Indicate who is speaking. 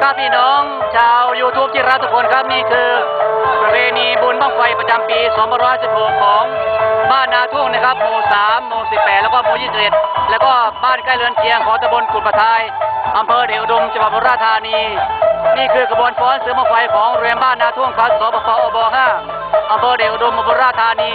Speaker 1: ครับพี่น้องชาวยูทูบที่รักทุกคนครับนี่คือ ประเพณีบุญบั้งไฟประจำปี 2516 ของบ้านนาทุ่งนะครับหมู่ 3 หมู่ 18 แล้วก็หมู่ 21 แล้วก็บ้านใกล้เรือนเคียงของตำบลกุดประทายอำเภอเดชอุดมจังหวัดสุราษฎร์ธานี นี่คือกระบวนฟ้อนเสือมาไฟของเรียนบ้านนาทุ่งคลัสสปปอบ5อำเภอเดชอุดมจังหวัดสุราธานี